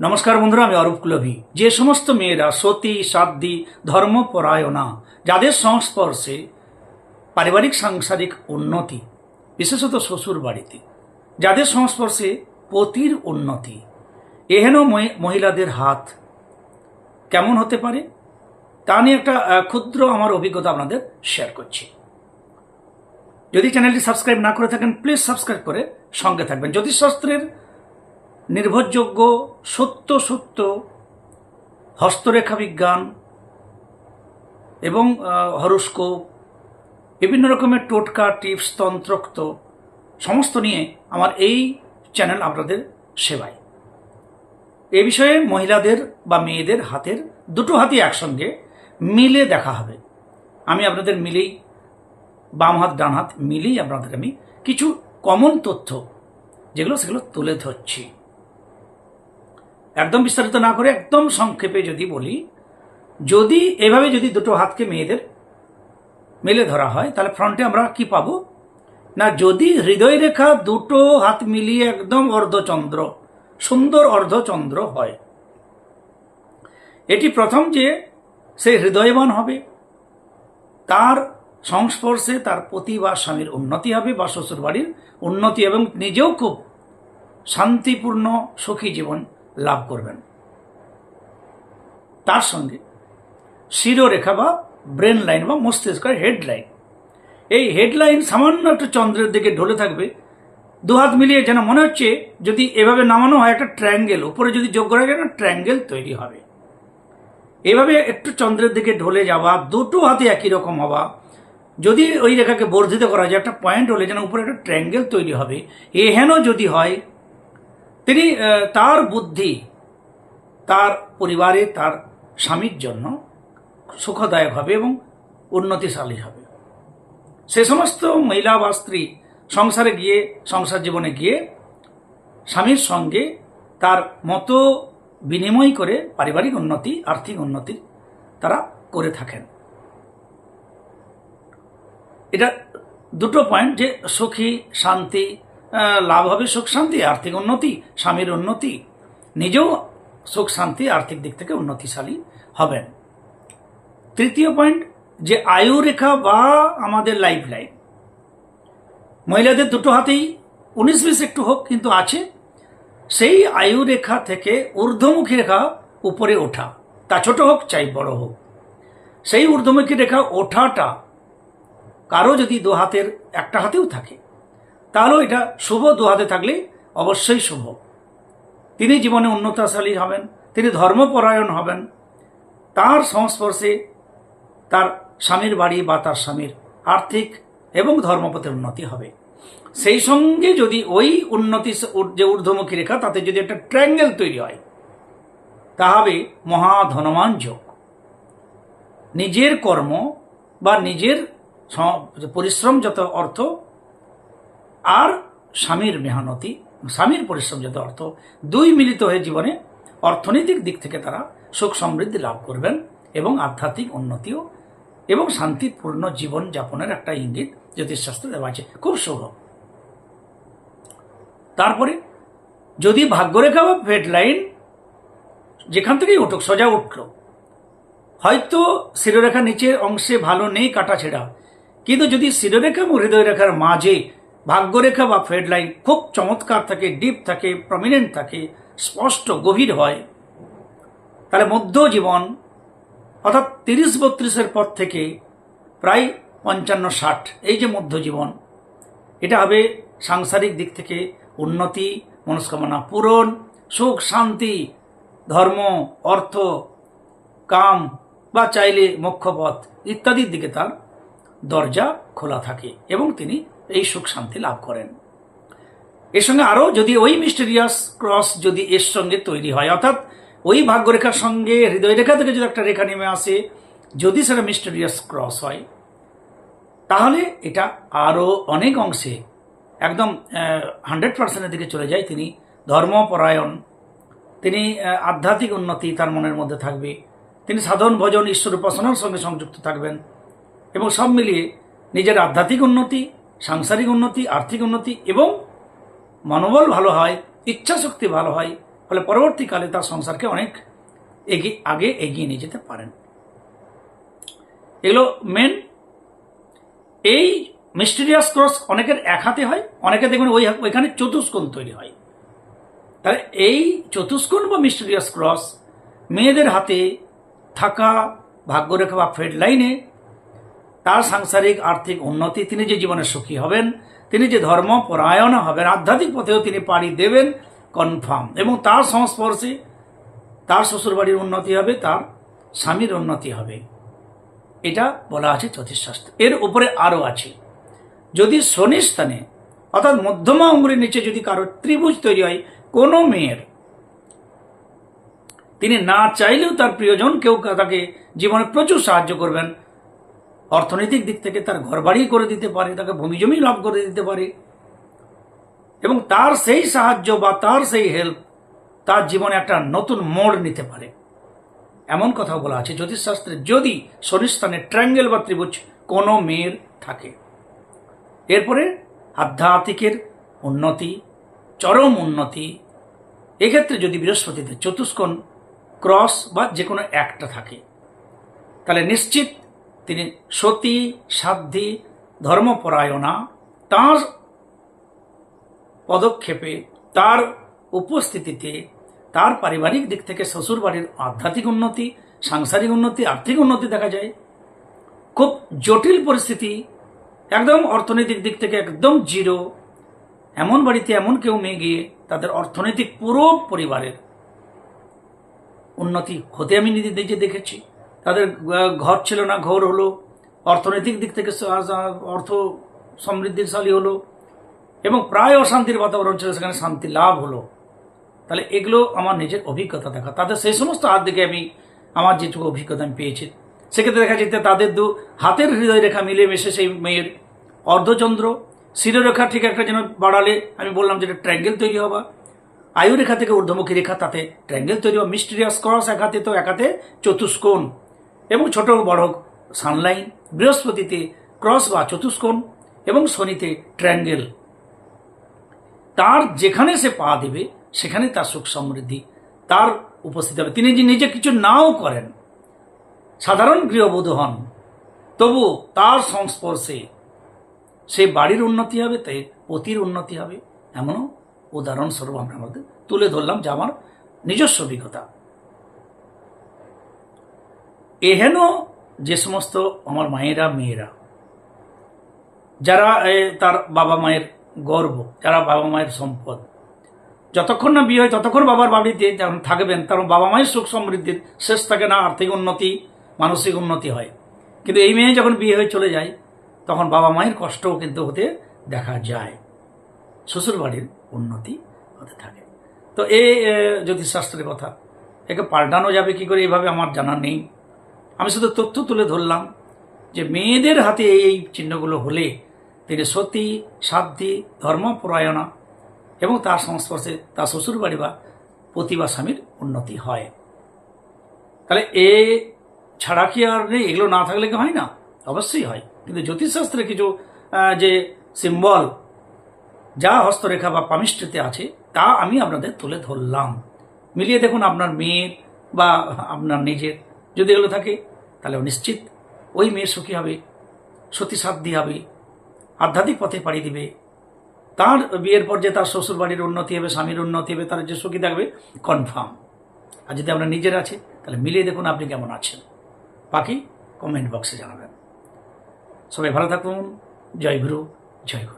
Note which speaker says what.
Speaker 1: নমস্কার বন্ধুরা, আমি অরূপ কুলভি। যে সমস্ত মেয়েরা সতী সাধ্বী ধর্মপরায়ণা যাদের সংস্পর্শে পারিবারিক, সাংসারিক উন্নতি, বিশেষত শ্বশুর বাড়িতে যাদের সংস্পর্শে পতির উন্নতি, এহেন মহি- মহিলাদের হাত কেমন হতে পারে? তা নিয়ে একটা ক্ষুদ্র আমার অভিজ্ঞতা আপনাদের শেয়ার করছি। যদি চ্যানেলটি সাবস্ক্রাইব না করে থাকেন প্লিজ সাবস্ক্রাইব করে সঙ্গে থাকবেন। জ্যোতিষশাস্ত্রের নির্ভরযোগ্য, সত্য সত্য হস্তরেখা বিজ্ঞান এবং হরস্কোপ, বিভিন্ন রকমের টোটকা, টিপস তন্ত্রোক্ত সমস্ত নিয়ে আমার এই চ্যানেল আপনাদের সেবায়। এ বিষয়ে মহিলাদের বা মেয়েদের হাতের দুটো হাতই একসঙ্গে মিলে দেখা হবে। আমি আপনাদের মিলেই, বাম হাত, ডান হাত মিলেই আপনাদের আমি কিছু কমন তথ্য, যেগুলো সেগুলো তুলে ধরছি। একদম বিস্তারিত না করে একদম সংক্ষেপে যদি বলি, যদি এভাবে যদি দুটো হাতকে মেয়েদের মেলে ধরা হয়, তাহলে ফ্রন্টে আমরা কি পাবো? না, যদি হৃদয় রেখা দুটো হাত মিলিয়ে একদম অর্ধচন্দ্র, সুন্দর অর্ধচন্দ্র হয়, এটি প্রথম যে সে হৃদয়বান হবে, তার সংস্পর্শে তার পতি বা স্বামীর উন্নতি হবে, বা শ্বশুর বাড়ির উন্নতি এবং নিজেও খুব শান্তিপূর্ণ সুখী জীবন লাভ করবেন। তার সঙ্গে শিরোরেখা বা ব্রেন লাইন বা মস্তিষ্কের হেডলাইন এই হেডলাইন সামান্য একটু চন্দ্রের দিকে ঢলে থাকবে দু হাত মিলিয়ে যেন মনে হচ্ছে যদি এভাবে নামানো হয় একটা ট্রায়াঙ্গেল উপরে যদি যোগ করা যায় না ট্রায়াঙ্গেল তৈরি হবে। এভাবে একটু চন্দ্রের দিকে ঢলে যাওয়া, দুটো হাতে একই রকম হওয়া, যদি ওই রেখাকে বর্ধিত করা যায়, একটা পয়েন্ট হলে যেন উপরে একটা ট্রায়াঙ্গেল তৈরি হবে। এহেন যদি হয় তিনি তার বুদ্ধি, তার পরিবারে তার স্বামীর জন্য সুখদায়ক হবে এবং উন্নতিশালী হবে সে সমস্ত মহিলা বা স্ত্রী সংসারে গিয়ে, সংসার জীবনে গিয়ে স্বামীর সঙ্গে তার মতো বিনিময় করে পারিবারিক উন্নতি, আর্থিক উন্নতি তারা করে থাকেন। এটা দুটো পয়েন্ট যে সুখী, শান্তি লাভ হবে সুখ শান্তি, আর্থিক উন্নতি, স্বামীর উন্নতি। নিজেও সুখ শান্তি, আর্থিক দিক থেকে উন্নতিশালী হবেন। তৃতীয় পয়েন্ট যে আয়ু রেখা বা আমাদের লাইফ লাইন মহিলাদের দুটো হাতেই উনিশ বিশ একটু হোক, কিন্তু আছে। সেই আয়ু রেখা থেকে ঊর্ধ্বমুখী রেখা উপরে ওঠা। তা ছোট হোক, চাই বড় হোক। সেই ঊর্ধ্বমুখী রেখা ওঠাটা কারও যদি দু হাতের, একটা হাতেও থাকে। তাহলেও এটা শুভ দু হাতে থাকলে অবশ্যই শুভ। তিনি জীবনে উন্নতশালী হবেন, তিনি ধর্মপরায়ণ হবেন। তার সংস্পর্শে তার স্বামীর বাড়ি বা তার স্বামীর আর্থিক এবং ধর্মপথের উন্নতি হবে। সেই সঙ্গে যদি ওই উন্নতি যে ঊর্ধ্বমুখী রেখা, তাতে যদি একটা ট্রায়াঙ্গেল তৈরি হয়, তা হবে মহাধনমান যোগ। নিজের কর্ম বা নিজের পরিশ্রম যত অর্থ আর স্বামীর মেহনতি, স্বামীর পরিশ্রম যত অর্থ, দুই মিলিত হয়ে জীবনে অর্থনৈতিক দিক থেকে তারা সুখ সমৃদ্ধি লাভ করবেন এবং আধ্যাত্মিক উন্নতিও এবং শান্তিপূর্ণ জীবন যাপনের একটা ইঙ্গিত জ্যোতিষশাস্ত্রে দেওয়া আছে। খুব শুভ। তারপরে, যদি ভাগ্যরেখা বা ফেড লাইন যেখান থেকেই উঠুক, সোজা উঠল, হয়তো শিরোরেখা নিচের অংশে ভালো নেই, কাটা ছেঁড়া। কিন্তু যদি শিরোরেখা এবং হৃদয় রেখার মাঝে ভাগ্যরেখা বা ফেড লাইন খুব চমৎকার থাকে ডিপ থাকে প্রমিনেন্ট থাকে, স্পষ্ট, গভীর হয়। তাহলে মধ্য জীবন, অর্থাৎ তিরিশ বত্রিশের পর থেকে প্রায় পঞ্চান্ন ষাট, এই যে মধ্য জীবন, এটা হবে সাংসারিক দিক থেকে উন্নতি, মনস্কামনা পূরণ, সুখ, শান্তি, ধর্ম, অর্থ, কাম, বা চাইলে মোক্ষপথ ইত্যাদির দিকে তার দরজা খোলা থাকে এবং তিনি এই সুখ শান্তি লাভ করেন। এর সঙ্গে আরও যদি ওই মিস্টেরিয়াস ক্রস যদি এর সঙ্গে তৈরি হয়, অর্থাৎ ওই ভাগ্যরেখার সঙ্গে হৃদয় রেখা থেকে যদি একটা রেখা নেমে আসে, যদি সেটা মিস্টেরিয়াস ক্রস হয়, তাহলে এটা আরও অনেক অংশে একদম হান্ড্রেড পার্সেন্টের দিকে চলে যায়। তিনি ধর্মপরায়ণ, তিনি আধ্যাত্মিক উন্নতি তার মনের মধ্যে থাকবে, তিনি সাধন, ভজন, ঈশ্বর, উপাসনার সঙ্গে সংযুক্ত থাকবেন এবং সব মিলিয়ে নিজের আধ্যাত্মিক উন্নতি সাংসারিক উন্নতি, আর্থিক উন্নতি এবং মনোবল ভালো হয় ইচ্ছা শক্তি ভালো হয়, ফলে পরবর্তীকালে তার সংসারকে অনেক এগিয়ে, আগে এগিয়ে নিয়ে যেতে পারেন। এগুলো মেন এই মিস্টিরিয়াস ক্রস অনেকের এক হাতে হয়, অনেকে দেখবেন ওই ওইখানে চতুষ্কোণ তৈরি হয়। তাহলে এই চতুষ্কোণ বা মিস্টিরিয়াস ক্রস মেয়েদের হাতে থাকা, ভাগ্যরেখা বা ফেড লাইনে তার সাংসারিক আর্থিক উন্নতি, তিনি যে জীবনে সুখী হবেন, তিনি যে ধর্ম, পরায়ণ হবেন, আধ্যাত্মিক পথেও তিনি পাড়ি দেবেন কনফার্ম এবং তার সংস্পর্শে তার শ্বশুরবাড়ির উন্নতি হবে, তার স্বামীর উন্নতি হবে। এটা বলা আছে জ্যোতিষশাস্ত্র। এর উপরে আরও আছে। যদি শনি স্থানে, অর্থাৎ মধ্যমা অঙ্গুরের নিচে যদি কারও ত্রিভুজ তৈরি হয়, কোনো মেয়ের, তিনি না চাইলেও তার প্রিয়জন, কেউ তাকে জীবনে প্রচুর সাহায্য করবেন অর্থনৈতিক দিক থেকে তার ঘরবাড়ি করে দিতে পারে, তাকে ভূমি জমি লাভ করে দিতে পারে। এবং তার সেই সাহায্য বা তার সেই হেল্প তার জীবনে একটা নতুন মোড় নিতে পারে। এমন কথা বলা আছে, জ্যোতিষশাস্ত্রে যদি শনিস্থানে ট্রায়াঙ্গেল বা ত্রিভুজ কোনো মেয়ের থাকে। এরপরে আধ্যাত্মিকের উন্নতি, চরম উন্নতি, এক্ষেত্রে যদি বৃহস্পতিতে চতুষ্কোণ, ক্রস বা যে কোনো একটা থাকে, তাহলে নিশ্চিত তিনি সতী, সাধ্যী, ধর্মপরায়ণা, তার পদক্ষেপে, তার উপস্থিতিতে, তার পারিবারিক দিক থেকে শ্বশুরবাড়ির আধ্যাত্মিক উন্নতি, সাংসারিক উন্নতি, আর্থিক উন্নতি দেখা যায়। খুব জটিল পরিস্থিতি, একদম অর্থনৈতিক দিক থেকে একদম জিরো। এমন বাড়িতে এমন কেউ মেয়ে গিয়ে তাদের অর্থনৈতিক পুরো পরিবারের উন্নতি হতে আমি নিজে দেখেছি। তাদের ঘর ছিল না, ঘর হলো। অর্থনৈতিক দিক থেকে অর্থ সমৃদ্ধিশালী হলো। এবং প্রায় অশান্তির বাতাবরণ ছিল, সেখানে শান্তি লাভ হলো। তাহলে এগুলো আমার নিজের অভিজ্ঞতা দেখা। তাদের সেই সমস্ত হাত দিকে আমি, আমার যেটুকু অভিজ্ঞতা আমি পেয়েছি। সেক্ষেত্রে দেখা যেতে তাদের দু, হাতের হৃদয় রেখা মিলে মিশে সেই মেয়ের অর্ধচন্দ্র। শিরোরেখা ঠিক একটা যেন বাড়ালে, আমি বললাম যেটা ট্র্যাঙ্গেল তৈরি হবা আয়ু রেখা থেকে ঊর্ধ্বমুখী রেখা, তাতে ট্রায়াঙ্গেল তৈরি হওয়া। মিস্টেরিয়াস ক্রস এক হাতে তো, এক হাতে চতুষ্কোণ। এবং ছোট বড় সানলাইন, বৃহস্পতিতে ক্রস বা চতুষ্কোণ এবং শনিতে ট্রায়াঙ্গেল। তার যেখানে সে পা দেবে, সেখানে তার সুখ সমৃদ্ধি। তার উপস্থিত হবে। তিনি যে নিজে কিছু নাও করেন, সাধারণ গৃহবধূ হন, তবু তার সংস্পর্শে সে বাড়ির উন্নতি হবে তাই পতির উন্নতি হবে। এমনও উদাহরণস্বরূপ আমরা আমাদের তুলে ধরলাম যে আমার নিজস্ব অভিজ্ঞতা। এহেন যে সমস্ত আমার মায়েরা, মেয়েরা, যারা তার বাবা মায়ের গর্ব, যারা বাবা মায়ের সম্পদ, যতক্ষণ না বিয়ে হয়, ততক্ষণ বাবার বাড়িতে যখন থাকবেন, তার বাবা মায়ের সুখ সমৃদ্ধির শেষ থাকে না আর্থিক উন্নতি, মানসিক উন্নতি হয়। কিন্তু এই মেয়ে যখন বিয়ে হয়ে চলে যায়, তখন বাবা মায়ের কষ্টও কিন্তু হতে দেখা যায়। শ্বশুর বাড়ির উন্নতি হতে থাকে। তো এই জ্যোতিষশাস্ত্রের কথা। একে পাল্টানো যাবে কি করে? এইভাবে আমার জানা নেই। আমি শুধু তথ্য তুলে ধরলাম যে মেয়েদের হাতে এই চিহ্নগুলো হলে তিনি সতী সাধ্যী ধর্মপরায়ণা এবং তার সংস্পর্শে তার শ্বশুর বাড়ি বা পতি বা স্বামীর উন্নতি হয়। তাহলে এ ছাড়া কি আর নেই? এগুলো না থাকলে কি হয় না? অবশ্যই হয়। কিন্তু জ্যোতিষশাস্ত্রে কিছু যে সিম্বল যা হস্তরেখা বা পামিষ্টিতে আছে, তা আমি আপনাদের তুলে ধরলাম। মিলিয়ে দেখুন আপনার মেয়ের বা আপনার নিজের যদি এগুলো থাকে। তাহলে নিশ্চিত ওই মেয়ে সুখী হবে সতী সাধ্যী হবে, আধ্যাত্মিক পথে পাড়ি দিবে। তার বিয়ের পর যে তার শ্বশুর বাড়ির উন্নতি হবে, স্বামীর উন্নতি হবে, তার যে সুখী থাকবে কনফার্ম আর যদি আপনার নিজের আছে, তাহলে মিলিয়ে দেখুন আপনি কেমন আছেন। বাকি কমেন্ট বক্সে জানাবেন। সবাই ভালো থাকুন। জয় গুরু জয় গুরু।